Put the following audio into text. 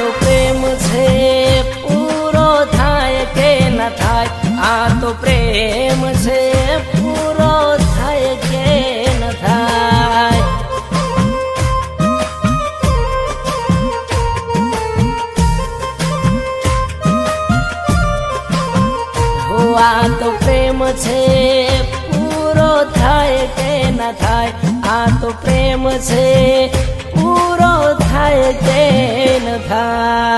તો પ્રેમ છે, પૂરો થાય કે ન થાય? આ તો પ્રેમ છે, પૂરો થાય કે ન થાય? હો, આ તો પ્રેમ છે, પૂરો થાય કે ન થાય? આ તો પ્રેમ છે time.